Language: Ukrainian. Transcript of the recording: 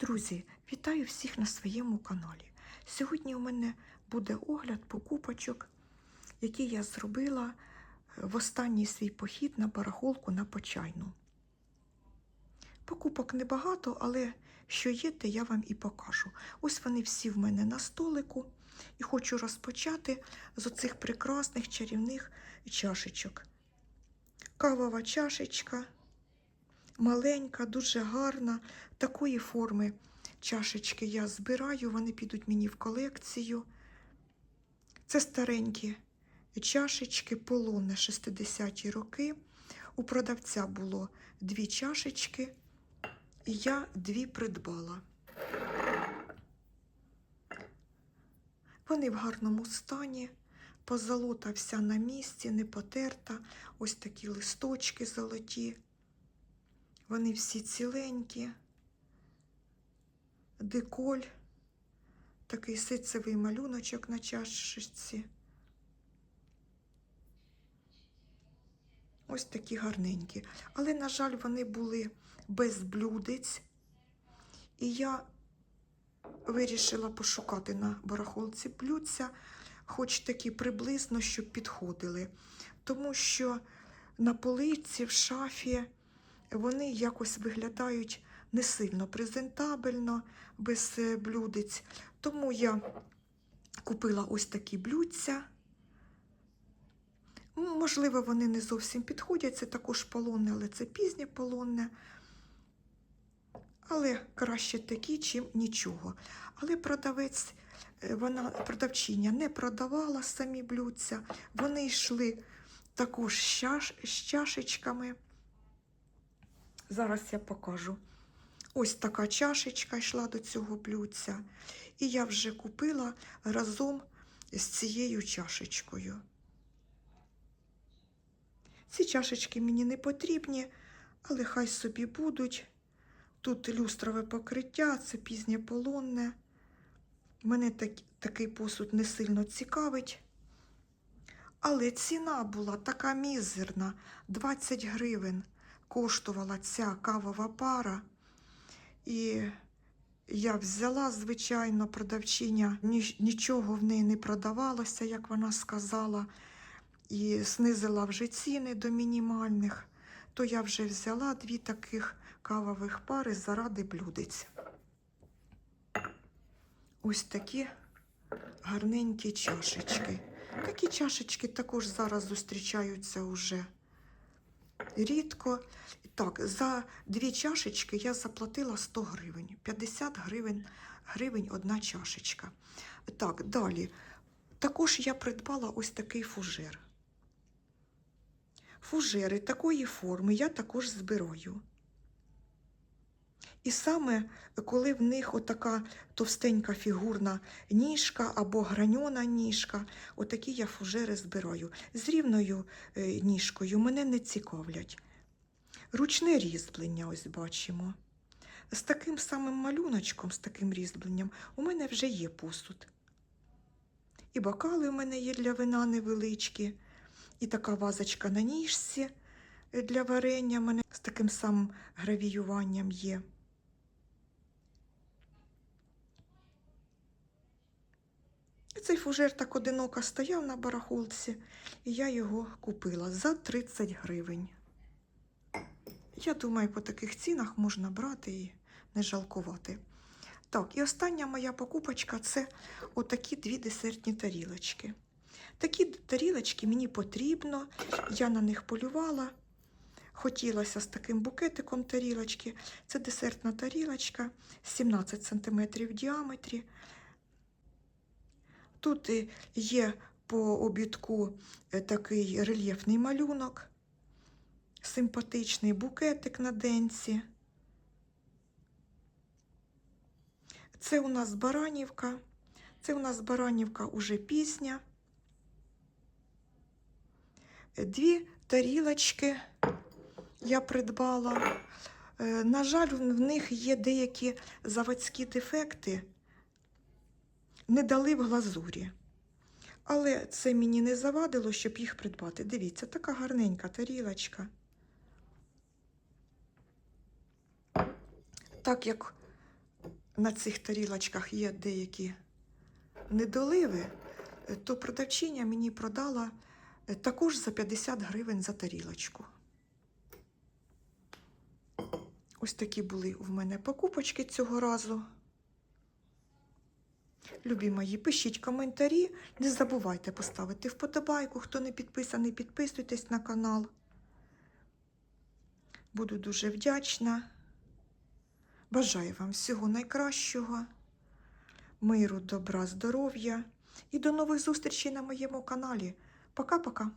Друзі, вітаю всіх на своєму каналі. Сьогодні у мене буде огляд покупочок, які я зробила е, в останній свій похід на барахолку на почайну. Покупок небагато, але що є, те я вам і покажу. Ось вони всі в мене на столику, і хочу розпочати з оцих прекрасних чарівних чашечок. Кавова чашечка маленька, дуже гарна. Такої форми чашечки я збираю, вони підуть мені в колекцію. Це старенькі чашечки, полонне 60-ті роки. У продавця було дві чашечки, і я дві придбала. Вони в гарному стані, позолота вся на місці, не потерта, ось такі листочки золоті. Вони всі ціленькі, деколь, такий ситцевий малюночок на чашечці. Ось такі гарненькі. Але, на жаль, вони були без блюдець. І я вирішила пошукати на барахолці блюдця, хоч такі приблизно, щоб підходили. Тому що на полиці, в шафі вони якось виглядають не сильно презентабельно, без е, блюдець. Тому я купила ось такі блюдця. Можливо, вони не зовсім підходять, це також полонне, але це пізнє полонне. Але краще такі, чим нічого. Але продавець, е, вона, продавчиня не продавала самі блюдця, вони йшли також з чашечками. Зараз я покажу. Ось така чашечка йшла до цього блюдця. І я вже купила разом з цією чашечкою. Ці чашечки мені не потрібні, але хай собі будуть. Тут люстрове покриття, це пізнє полонне. Мене так, такий посуд не сильно цікавить. Але ціна була така мізерна 20 гривень коштувала ця кавова пара. І я взяла, звичайно, продавчиня, нічого в неї не продавалося, як вона сказала, і знизила вже ціни до мінімальних. То я вже взяла дві таких кавових пари заради блюдець. Ось такі гарненькі чашечки. Такі чашечки також зараз зустрічаються уже рідко. Так, за дві чашечки я заплатила 100 гривень. 50 гривень, гривень одна чашечка. Так, далі. Також я придбала ось такий фужер. Фужери такої форми я також збираю. І саме коли в них отака товстенька фігурна ніжка або граньона ніжка, отакі я фужери збираю. З рівною е, ніжкою мене не цікавлять. Ручне різьблення, ось бачимо. З таким самим малюночком, з таким різьбленням, у мене вже є посуд. І бокали у мене є для вина невеличкі, і така вазочка на ніжці для варення мене з таким самим гравіюванням є. І Цей фужер так одиноко стояв на барахолці, і я його купила за 30 гривень. Я думаю, по таких цінах можна брати і не жалкувати. Так, і остання моя покупочка це отакі дві десертні тарілочки. Такі тарілочки мені потрібно, я на них полювала. Хотілося з таким букетиком тарілочки. Це десертна тарілочка 17 см в діаметрі. Тут є по обідку е, такий рельєфний малюнок, симпатичний букетик на денці. Це у нас баранівка. Це у нас баранівка уже пісня. Дві тарілочки я придбала. Е, На жаль, в них є деякі заводські дефекти не дали в глазурі. Але це мені не завадило, щоб їх придбати. Дивіться, така гарненька тарілочка. Так як на цих тарілочках є деякі недоливи, то продавчиня мені продала е, також за 50 гривень за тарілочку. Ось такі були в мене покупочки цього разу. Любі мої, пишіть коментарі. Не забувайте поставити вподобайку. Хто не підписаний, підписуйтесь на канал. Буду дуже вдячна. Бажаю вам всього найкращого, миру, добра, здоров'я і до нових зустрічей на моєму каналі. Пока-пока.